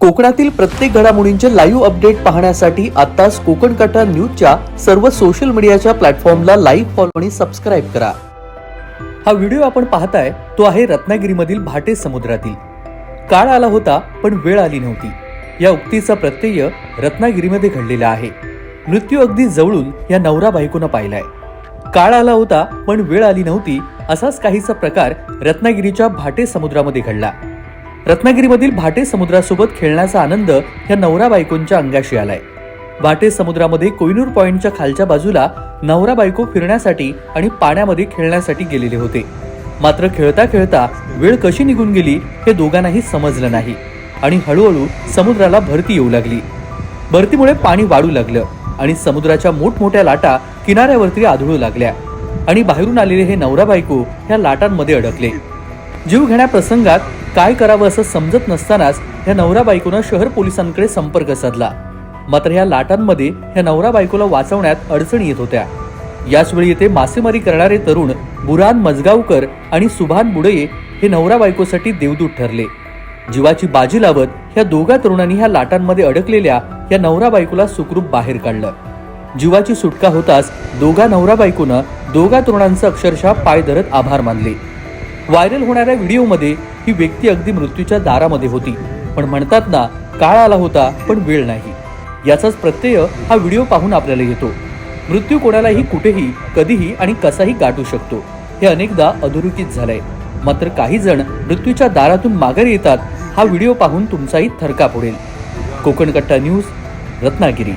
कोकणातील प्रत्येक घडामोडींचे लाईव्ह अपडेट पाहण्यासाठी आताच कोकण कटा न्यूजच्या सर्व सोशल मीडियाच्या प्लॅटफॉर्मला लाईव्ह फॉलो आणि सबस्क्राईब करा. हा व्हिडिओ आपण पाहताय तो आहे रत्नागिरीमधील भाटे समुद्रातील. काळ आला होता पण वेळ आली नव्हती. या उक्तीचा प्रत्यय रत्नागिरीमध्ये घडलेला आहे. मृत्यू अगदी जवळून या नवरा बायकोनं पाहिलाय. काळ आला होता पण वेळ आली नव्हती असाच काहीसा प्रकार रत्नागिरीच्या भाटे समुद्रामध्ये घडला. रत्नागिरीमधील भाटे समुद्रासोबत खेळण्याचा आनंद या नवरा बायकोंच्या अंगाशी आलाय. भाटे समुद्रामध्ये कोयनूर पॉइंटच्या खालच्या बाजूला नवरा बायको फिरण्यासाठी आणि पाण्यामध्ये खेळण्यासाठी गेलेले होते. मात्र खेळता खेळता वेळ कशी निघून गेली हे दोघांनाही समजलं नाही आणि हळूहळू समुद्राला भरती येऊ लागली. भरतीमुळे पाणी वाढू लागलं आणि समुद्राच्या मोठमोठ्या लाटा किनाऱ्यावरती आढळू लागल्या आणि बाहेरून आलेले हे नवरा बायको ह्या लाटांमध्ये अडकले. जीव घेण्या प्रसंगात काय करावं असं समजत नसतानाच ह्या नवरा बायकोनं शहर पोलिसांकडे संपर्क साधला. मात्र या लाटांमध्ये ह्या नवरा बायकोला वाचवण्यात अडचणी येत होत्या. याचवेळी येथे मासेमारी करणारे तरुण बुरान मजगावकर आणि सुभान बुडये हे नवरा बायकोसाठी देवदूत ठरले. जीवाची बाजी लावत ह्या दोघा तरुणांनी ह्या लाटांमध्ये अडकलेल्या या नवरा बायकोला सुखरूप बाहेर काढलं. जीवाची सुटका होताच दोघा नवरा बायकोनं दोघा तरुणांचं अक्षरशः पाय धरत आभार मानले. व्हायरल होणाऱ्या व्हिडिओमध्ये ही व्यक्ती अगदी मृत्यूच्या दारामध्ये होती. पण म्हणतात ना काळ आला होता पण वेळ नाही. याचाच प्रत्यय हा व्हिडिओ पाहून आपल्याला येतो. मृत्यू कोणालाही कुठेही कधीही आणि कसाही गाठू शकतो. हे अनेकदा अधोरेखित झालंय. मात्र काही जण मृत्यूच्या दारातून माघारी येतात हा व्हिडिओ पाहून तुमचाही थरका पुढेल कोकण कट्टा न्यूज रत्नागिरी.